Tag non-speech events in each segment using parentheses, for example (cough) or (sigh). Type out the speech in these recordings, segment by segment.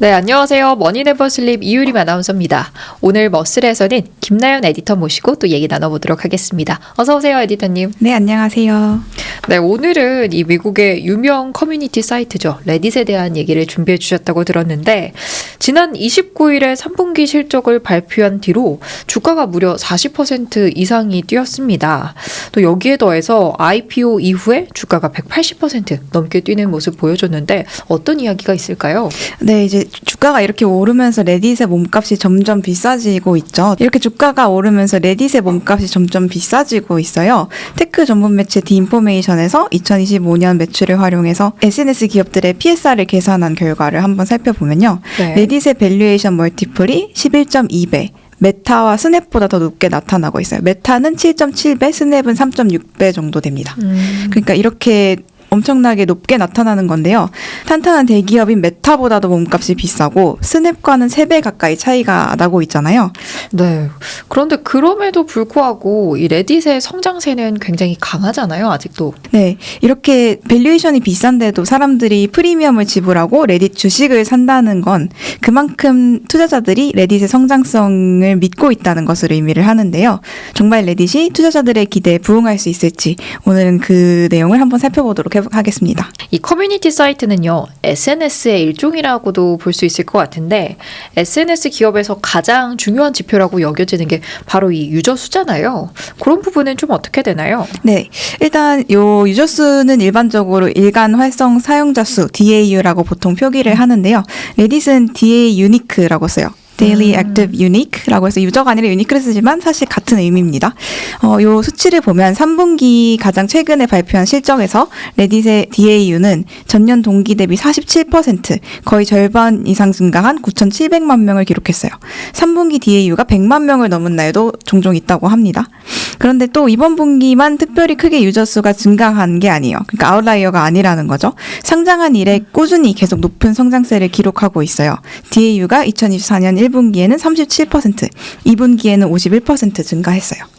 네, 안녕하세요. 머니네버슬립 이유림 아나운서입니다. 오늘 머슬에서는 김나연 에디터 모시고 또 얘기 나눠보도록 하겠습니다. 어서 오세요, 에디터님. 네, 안녕하세요. 네, 오늘은 이 미국의 유명 커뮤니티 사이트죠. 레딧에 대한 얘기를 준비해 주셨다고 들었는데 지난 29일에 3분기 실적을 발표한 뒤로 주가가 무려 40% 이상이 뛰었습니다. 또 여기에 더해서 IPO 이후에 주가가 180% 넘게 뛰는 모습 보여줬는데 어떤 이야기가 있을까요? 네, 이제 주가가 이렇게 오르면서 레딧의 몸값이 점점 비싸지고 있죠. 이렇게 주가가 오르면서 레딧의 몸값이 점점 비싸지고 있어요. 테크 전문 매체 디인포메이션에서 2025년 매출을 활용해서 SNS 기업들의 PSR을 계산한 결과를 한번 살펴보면요. 네. 레딧의 밸류에이션 멀티플이 11.2배. 메타와 스냅보다 더 높게 나타나고 있어요. 메타는 7.7배, 스냅은 3.6배 정도 됩니다. 음, 그러니까 이렇게 엄청나게 높게 나타나는 건데요. 탄탄한 대기업인 메타보다도 몸값이 비싸고 스냅과는 3배 가까이 차이가 나고 있잖아요. 네. 그런데 그럼에도 불구하고 이 레딧의 성장세는 굉장히 강하잖아요, 아직도. 네. 이렇게 밸류에이션이 비싼데도 사람들이 프리미엄을 지불하고 레딧 주식을 산다는 건 그만큼 투자자들이 레딧의 성장성을 믿고 있다는 것을 의미를 하는데요. 정말 레딧이 투자자들의 기대에 부응할 수 있을지 오늘은 그 내용을 한번 살펴보도록 해- 하겠습니다. 이 커뮤니티 사이트는요, SNS의 일종이라고도 볼 수 있을 것 같은데, SNS 기업에서 가장 중요한 지표라고 여겨지는 게 바로 이 유저 수잖아요. 그런 부분은 좀 어떻게 되나요? 네. 일단 요 유저 수는 일반적으로 일간 활성 사용자 수 DAU라고 보통 표기를 하는데요. 레딧은 DA 유니크라고 써요. Daily Active Unique라고 해서 유저가 아니라 유니크를 쓰지만 사실 같은 의미입니다. 어, 요 수치를 보면 3분기 가장 최근에 발표한 실적에서 레딧의 DAU는 전년 동기 대비 47% 거의 절반 이상 증가한 9,700만 명을 기록했어요. 3분기 DAU가 100만 명을 넘은 날도 종종 있다고 합니다. 그런데 또 이번 분기만 특별히 크게 유저 수가 증가한 게 아니에요. 그러니까 아웃라이어가 아니라는 거죠. 상장한 이래 꾸준히 계속 높은 성장세를 기록하고 있어요. DAU가 2024년 1분기에는 37%, 2분기에는 51% 증가했어요.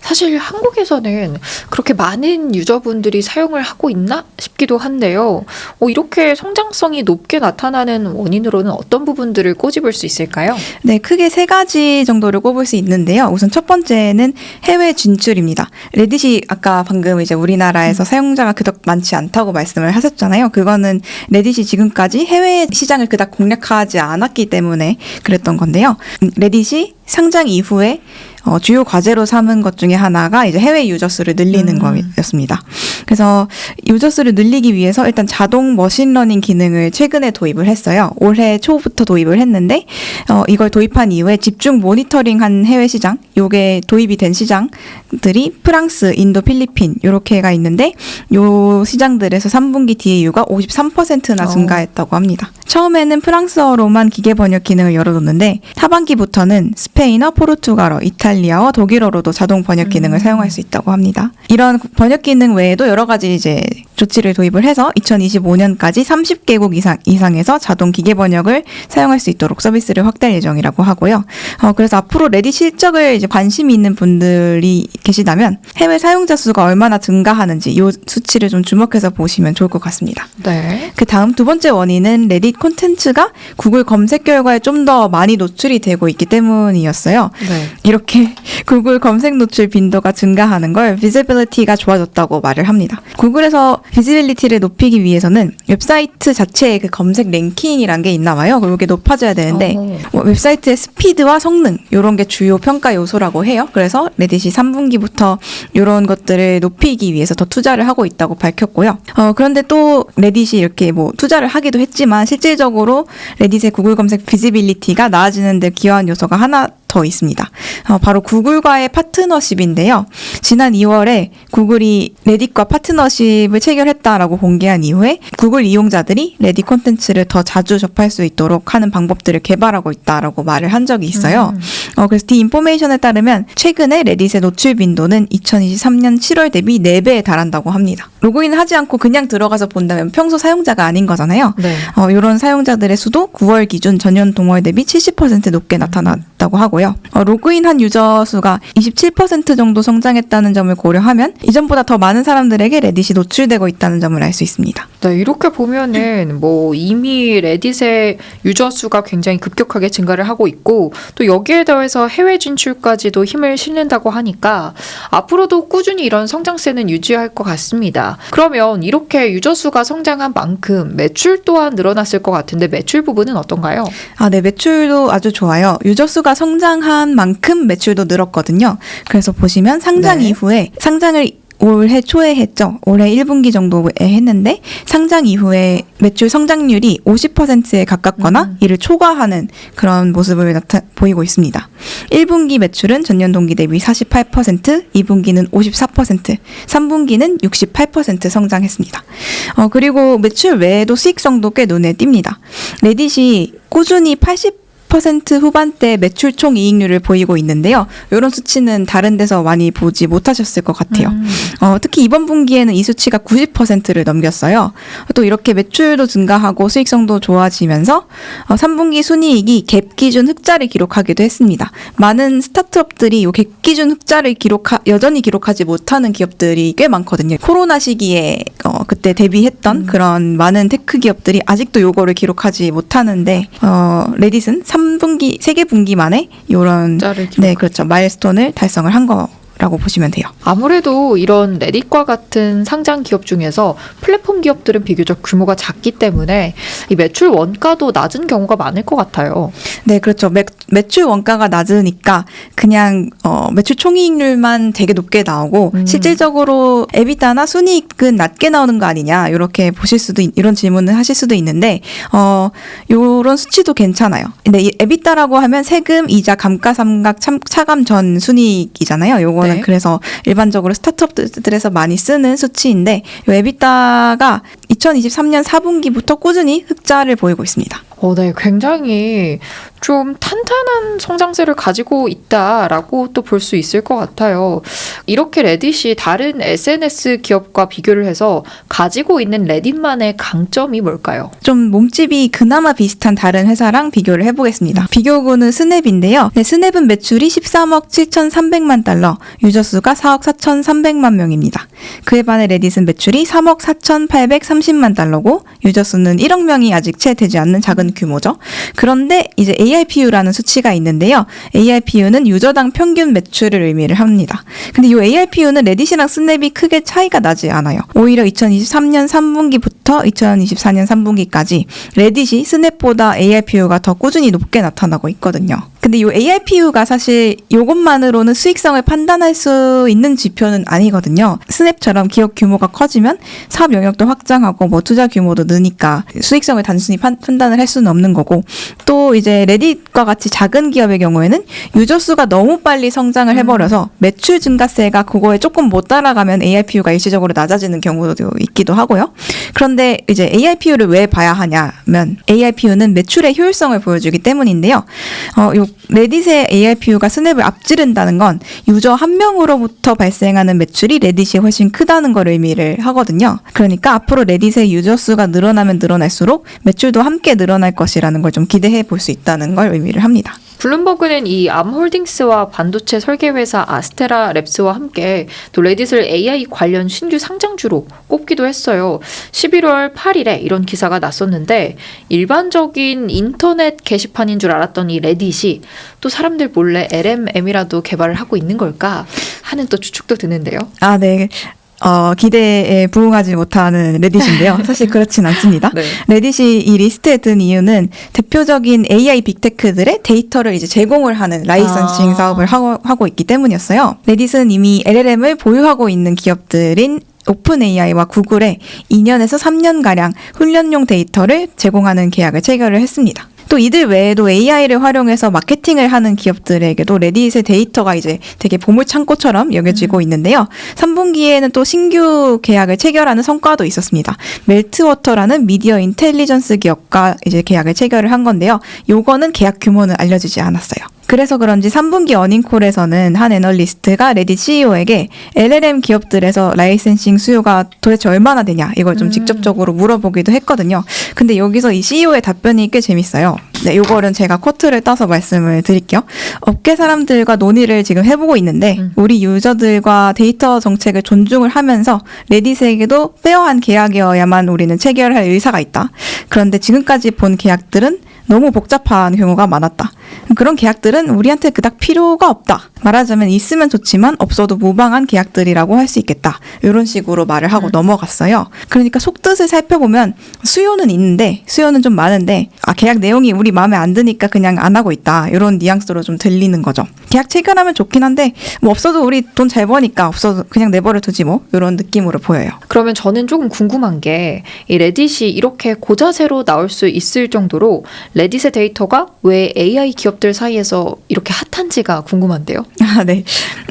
사실 한국에서는 그렇게 많은 유저분들이 사용을 하고 있나 싶기도 한데요. 어, 이렇게 성장성이 높게 나타나는 원인으로는 어떤 부분들을 꼬집을 수 있을까요? 네, 크게 세 가지 정도를 꼽을 수 있는데요. 우선 첫 번째는 해외 진출입니다. 레딧이 아까 방금 이제 우리나라에서 사용자가 그닥 많지 않다고 말씀을 하셨잖아요. 그거는 레딧이 지금까지 해외 시장을 그닥 공략하지 않았기 때문에 그랬던 건데요. 음, 레딧이 상장 이후에 어, 주요 과제로 삼은 것 중에 하나가 이제 해외 유저 수를 늘리는 음. 거였습니다. 그래서 유저 수를 늘리기 위해서 일단 자동 머신러닝 기능을 최근에 도입을 했어요. 올해 초부터 도입을 했는데 어, 이걸 도입한 이후에 집중 모니터링한 해외 시장, 요게 도입이 된 시장들이 프랑스, 인도, 필리핀 요렇게가 있는데 요 시장들에서 3분기 DAU가 53%나 어. 증가했다고 합니다. 처음에는 프랑스어로만 기계 번역 기능을 열어뒀는데 하반기부터는 스페인어, 포르투갈어, 이탈 리아어, 독일어로도 자동 번역 기능을 음. 사용할 수 있다고 합니다. 이런 번역 기능 외에도 여러 가지 이제 조치를 도입을 해서 2025년까지 30개국 이상 이상에서 자동 기계 번역을 사용할 수 있도록 서비스를 확대할 예정이라고 하고요. 어, 그래서 앞으로 레디 실적을 이제 관심이 있는 분들이 계시다면 해외 사용자 수가 얼마나 증가하는지 이 수치를 좀 주목해서 보시면 좋을 것 같습니다. 네. 그 다음 두 번째 원인은 레딧 콘텐츠가 구글 검색 결과에 좀 더 많이 노출이 되고 있기 때문이었어요. 네. 이렇게 (laughs) 구글 검색 노출 빈도가 증가하는 걸 비지빌리티가 좋아졌다고 말을 합니다. 구글에서 비지빌리티를 높이기 위해서는 웹사이트 자체의 그 검색 랭킹이란 게 있나 봐요. 그게 높아져야 되는데 어. 뭐 웹사이트의 스피드와 성능 이런 게 주요 평가 요소라고 해요. 그래서 레딧이 3분기부터 이런 것들을 높이기 위해서 더 투자를 하고 있다고 밝혔고요. 어, 그런데 또 레딧이 이렇게 뭐 투자를 하기도 했지만 실질적으로 레딧의 구글 검색 비지빌리티가 나아지는 데 기여한 요소가 하나 더 있습니다. 어, 바로 구글과의 파트너십인데요. 지난 2월에 구글이 레딧과 파트너십을 체결했다라고 공개한 이후에 구글 이용자들이 레딧 콘텐츠를 더 자주 접할 수 있도록 하는 방법들을 개발하고 있다라고 말을 한 적이 있어요. 음. 어, 그래서 디인포메이션에 따르면 최근에 레딧의 노출 빈도는 2023년 7월 대비 4배에 달한다고 합니다. 로그인 하지 않고 그냥 들어가서 본다면 평소 사용자가 아닌 거잖아요. 네. 어, 이런 사용자들의 수도 9월 기준 전년 동월 대비 70% 높게 나타났다고 하고요. 어, 로그인한 유저 수가 27% 정도 성장했다는 점을 고려하면 이전보다 더 많은 사람들에게 레딧이 노출되고 있다는 점을 알 수 있습니다. 네, 이렇게 보면은 뭐 이미 레딧의 유저 수가 굉장히 급격하게 증가를 하고 있고 또 여기에 더해서 해외 진출까지도 힘을 실는다고 하니까 앞으로도 꾸준히 이런 성장세는 유지할 것 같습니다. 그러면 이렇게 유저 수가 성장한 만큼 매출 또한 늘어났을 것 같은데 매출 부분은 어떤가요? 아, 네, 매출도 아주 좋아요. 유저 수가 성장한 만큼 매출도 늘었거든요. 그래서 보시면 상장 네. 이후에 상장을 올해 초에 했죠. 올해 1분기 정도에 했는데 상장 이후에 매출 성장률이 50%에 가깝거나 음. 이를 초과하는 그런 모습을 나타 보이고 있습니다. 1분기 매출은 전년 동기 대비 48%, 2분기는 54%, 3분기는 68% 성장했습니다. 어, 그리고 매출 외에도 수익성도 꽤 눈에 띕니다. 레딧이 꾸준히 80% 후반대 매출 총 이익률을 보이고 있는데요. 이런 수치는 다른 데서 많이 보지 못하셨을 것 같아요. 음. 어, 특히 이번 분기에는 이 수치가 90%를 넘겼어요. 또 이렇게 매출도 증가하고 수익성도 좋아지면서 어, 3분기 순이익이 갭 기준 흑자를 기록하기도 했습니다. 많은 스타트업들이 요갭 기준 흑자를 기록하 여전히 기록하지 못하는 기업들이 꽤 많거든요. 코로나 시기에 어, 그때 대비했던 그런 많은 테크 기업들이 아직도 요거를 기록하지 못하는데 어, 레딧은 3 분기 세개 분기 만에 요런 숫자를 네 그렇죠 마일스톤을 달성을 한 거 라고 보시면 돼요. 아무래도 이런 레딧과 같은 상장 기업 중에서 플랫폼 기업들은 비교적 규모가 작기 때문에 이 매출 원가도 낮은 경우가 많을 것 같아요. 네, 그렇죠. 매, 매출 원가가 낮으니까 그냥 어, 매출 총이익률만 되게 높게 나오고 음. 실질적으로 에비타나 순이익은 낮게 나오는 거 아니냐 이렇게 보실 수도 있- 이런 질문을 하실 수도 있는데 어 요런 수치도 괜찮아요. 근데 이 에비타라고 하면 세금, 이자, 감가상각, 참, 차감 전 순이익이잖아요. 요거는 네. 그래서 일반적으로 스타트업들에서 많이 쓰는 수치인데 요 에비타가 2023년 4분기부터 꾸준히 흑자를 보이고 있습니다. 어, 네, 굉장히 좀 탄탄한 성장세를 가지고 있다라고 또 볼 수 있을 것 같아요. 이렇게 레딧이 다른 SNS 기업과 비교를 해서 가지고 있는 레딧만의 강점이 뭘까요? 좀 몸집이 그나마 비슷한 다른 회사랑 비교를 해보겠습니다. 비교군은 스냅인데요. 네, 스냅은 매출이 13억 7,300만 달러, 유저 수가 4억 4,300만 명입니다. 그에 반해 레딧은 매출이 3억 4,830만 달러고 유저 수는 1억 명이 아직 채 되지 않는 작은 규모죠. 그런데 이제 ARPU라는 수치가 있는데요. ARPU는 유저당 평균 매출을 의미를 합니다. 근데 이 ARPU는 레딧이랑 스냅이 크게 차이가 나지 않아요. 오히려 2023년 3분기부터 2024년 3분기까지 레딧이 스냅보다 ARPU가 더 꾸준히 높게 나타나고 있거든요. 근데 이 ARPU가 사실 이것만으로는 수익성을 판단할 수 있는 지표는 아니거든요. 스냅처럼 기업 규모가 커지면 사업 영역도 확장하고 뭐 투자 규모도 느니까 수익성을 단순히 판, 판단을 할 수는 없는 거고 또 이제 레딧과 같이 작은 기업의 경우에는 유저 수가 너무 빨리 성장을 해버려서 매출 증가세가 그거에 조금 못 따라가면 ARPU가 일시적으로 낮아지는 경우도 있기도 하고요. 그런데 이제 ARPU를 왜 봐야 하냐면 ARPU는 매출의 효율성을 보여주기 때문인데요. 어, 요 레딧의 ARPU가 스냅을 앞지른다는 건 유저 한 명으로부터 발생하는 매출이 레딧이 훨씬 크다는 걸 의미를 하거든요. 그러니까 앞으로 레딧의 유저 수가 늘어나면 늘어날수록 매출도 함께 늘어날 것이라는 걸 좀 기대해 볼 수 있다는 걸 의미를 합니다. 블룸버그는 이 암홀딩스와 반도체 설계 회사 아스테라 랩스와 함께 또 레딧을 AI 관련 신규 상장주로 꼽기도 했어요. 11월 8일에 이런 기사가 났었는데 일반적인 인터넷 게시판인 줄 알았던 이 레딧이 또 사람들 몰래 LMM이라도 개발을 하고 있는 걸까 하는 또 추측도 드는데요. 아, 네. 어, 기대에 부응하지 못하는 레딧인데요. (laughs) 사실 그렇진 않습니다. 네. 레딧이 이 리스트에 든 이유는 대표적인 AI 빅테크들의 데이터를 이제 제공을 하는 라이선싱 아. 사업을 하고, 하고 있기 때문이었어요. 레딧은 이미 LLM을 보유하고 있는 기업들인 오픈 AI와 구글에 2년에서 3년가량 훈련용 데이터를 제공하는 계약을 체결을 했습니다. 또 이들 외에도 AI를 활용해서 마케팅을 하는 기업들에게도 레딧의 데이터가 이제 되게 보물 창고처럼 여겨지고 있는데요. 3분기에는 또 신규 계약을 체결하는 성과도 있었습니다. 멜트워터라는 미디어 인텔리전스 기업과 이제 계약을 체결을 한 건데요. 요거는 계약 규모는 알려지지 않았어요. 그래서 그런지 3분기 어닝콜에서는 한 애널리스트가 레딧 CEO에게 LLM 기업들에서 라이센싱 수요가 도대체 얼마나 되냐 이걸 좀 음. 직접적으로 물어보기도 했거든요. 근데 여기서 이 CEO의 답변이 꽤 재밌어요. 네, 요거는 제가 코트를 따서 말씀을 드릴게요. 업계 사람들과 논의를 지금 해보고 있는데 음. 우리 유저들과 데이터 정책을 존중을 하면서 레딧에게도 페어한 계약이어야만 우리는 체결할 의사가 있다. 그런데 지금까지 본 계약들은 너무 복잡한 경우가 많았다. 그런 계약들은 우리한테 그닥 필요가 없다. 말하자면 있으면 좋지만 없어도 무방한 계약들이라고 할 수 있겠다. 이런 식으로 말을 하고 넘어갔어요. 그러니까 속뜻을 살펴보면 수요는 있는데 수요는 좀 많은데 아 계약 내용이 우리 마음에 안 드니까 그냥 안 하고 있다. 이런 뉘앙스로 좀 들리는 거죠. 계약 체결하면 좋긴 한데 뭐 없어도 우리 돈 잘 버니까 없어도 그냥 내버려 두지 뭐 이런 느낌으로 보여요. 그러면 저는 조금 궁금한 게 이 레딧이 이렇게 고자세로 나올 수 있을 정도로 레딧의 데이터가 왜 AI 기업들 사이에서 이렇게 핫 한지가 궁금한데요. (laughs) 아, 네.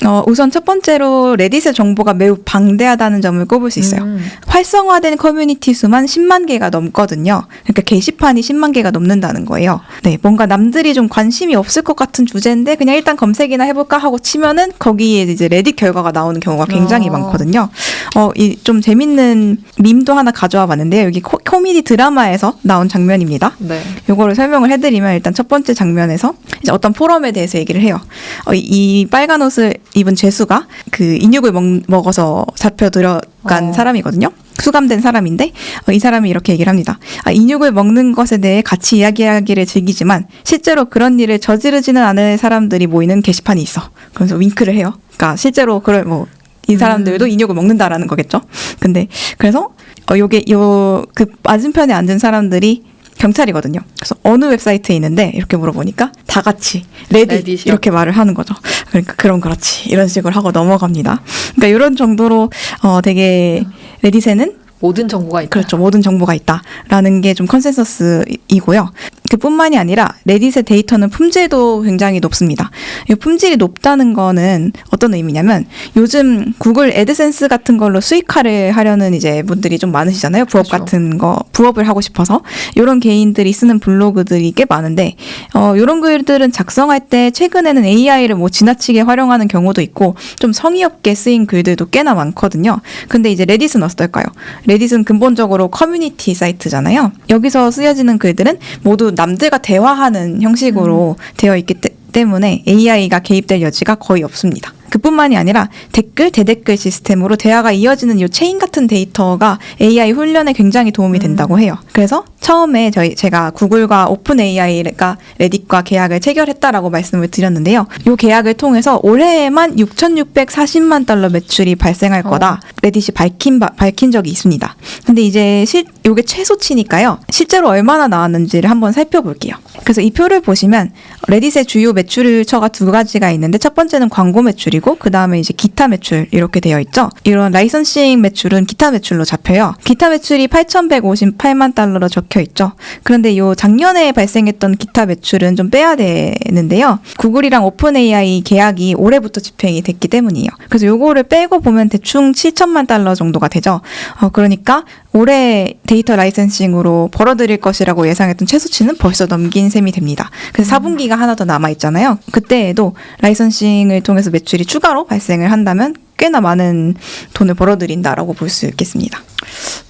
어, 우선 첫 번째로 레딧의 정보가 매우 방대하다는 점을 꼽을 수 있어요. 음. 활성화된 커뮤니티 수만 10만 개가 넘거든요. 그러니까 게시판이 10만 개가 넘는다는 거예요. 네, 뭔가 남들이 좀 관심이 없을 것 같은 주제인데 그냥 일단 검색이나 해볼까 하고 치면은 거기에 이제 레딧 결과가 나오는 경우가 굉장히 어. 많거든요. 어, 이 좀 재밌는 밈도 하나 가져와 봤는데요. 여기 코, 코미디 드라마에서 나온 장면입니다. 네. 요거를 설명을 해드리면 일단 첫 번째 장면에서 이제 어떤 포럼에 대해서 얘기를 해요. 어, 이- 이 빨간 옷을 입은 죄수가 그 인육을 먹, 먹어서 잡혀 들어간 어. 사람이거든요. 수감된 사람인데 어, 이 사람이 이렇게 얘기를 합니다. 아, 인육을 먹는 것에 대해 같이 이야기하기를 즐기지만 실제로 그런 일을 저지르지는 않을 사람들이 모이는 게시판이 있어. 그래서 윙크를 해요. 그러니까 실제로 그럴 뭐 이 사람들도 인육을 먹는다라는 거겠죠. 근데 그래서 어 요게 요 그 맞은편에 앉은 사람들이 경찰이거든요. 그래서 어느 웹사이트에 있는데 이렇게 물어보니까 다 같이 레딧 레딧이요? 이렇게 말을 하는 거죠. 그러니까 그럼 그렇지 이런 식으로 하고 넘어갑니다. 그러니까 이런 정도로 어 되게 레딧에는 모든 정보가 있다. 그렇죠. 모든 정보가 있다라는 게 좀 컨센서스이고요. 그뿐만이 아니라 레딧의 데이터는 품질도 굉장히 높습니다. 이 품질이 높다는 거는 어떤 의미냐면 요즘 구글 애드센스 같은 걸로 수익화를 하려는 이제 분들이 좀 많으시잖아요. 부업 그렇죠. 같은 거 부업을 하고 싶어서 이런 개인들이 쓰는 블로그들이 꽤 많은데 어 이런 글들은 작성할 때 최근에는 AI를 뭐 지나치게 활용하는 경우도 있고 좀 성의 없게 쓰인 글들도 꽤나 많거든요. 근데 이제 레딧은 어떨까요? 레딧은 근본적으로 커뮤니티 사이트잖아요. 여기서 쓰여지는 글들은 모두 남들과 대화하는 형식으로 되어 있기 때, 때문에 AI가 개입될 여지가 거의 없습니다. 그뿐만이 아니라 댓글, 대댓글 시스템으로 대화가 이어지는 이 체인 같은 데이터가 AI 훈련에 굉장히 도움이 된다고 해요. 그래서 처음에 저희 제가 구글과 오픈 AI가 레딧과 계약을 체결했다라고 말씀을 드렸는데요. 이 계약을 통해서 올해에만 6,640만 달러 매출이 발생할 어. 거다. 레딧이 밝힌 바- 밝힌 적이 있습니다. 근데 이제 실 요게 최소치니까요. 실제로 얼마나 나왔는지를 한번 살펴볼게요. 그래서 이 표를 보시면 레딧의 주요 매출처가 두 가지가 있는데 첫 번째는 광고 매출이고 그 다음에 이제 기타 매출 이렇게 되어 있죠. 이런 라이선싱 매출은 기타 매출로 잡혀요. 기타 매출이 8,158만 달러로 적혀 있죠. 그런데 요 작년에 발생했던 기타 매출은 좀 빼야 되는데요. 구글이랑 오픈 AI 계약이 올해부터 집행이 됐기 때문이에요. 그래서 요거를 빼고 보면 대충 7천만 달러 정도가 되죠. 어, 그러니까 올해 데이터 라이센싱으로 벌어들일 것이라고 예상했던 최소치는 벌써 넘긴 셈이 됩니다. 그래서 4분기가 하나 더 남아 있잖아요. 그때에도 라이선싱을 통해서 매출이 추가로 발생을 한다면 꽤나 많은 돈을 벌어들인다라고 볼 수 있겠습니다.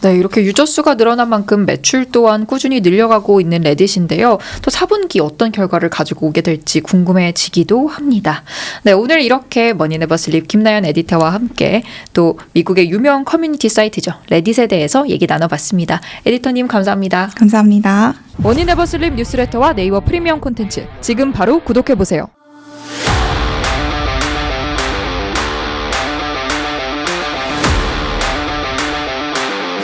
네, 이렇게 유저 수가 늘어난 만큼 매출 또한 꾸준히 늘려가고 있는 레딧인데요. 또 4분기 어떤 결과를 가지고 오게 될지 궁금해지기도 합니다. 네, 오늘 이렇게 머니네버 슬립 김나연 에디터와 함께 또 미국의 유명 커뮤니티 사이트죠. 레딧에 대해서 얘기 나눠봤습니다. 에디터님 감사합니다. 감사합니다. 머니네버 슬립 뉴스레터와 네이버 프리미엄 콘텐츠 지금 바로 구독해보세요.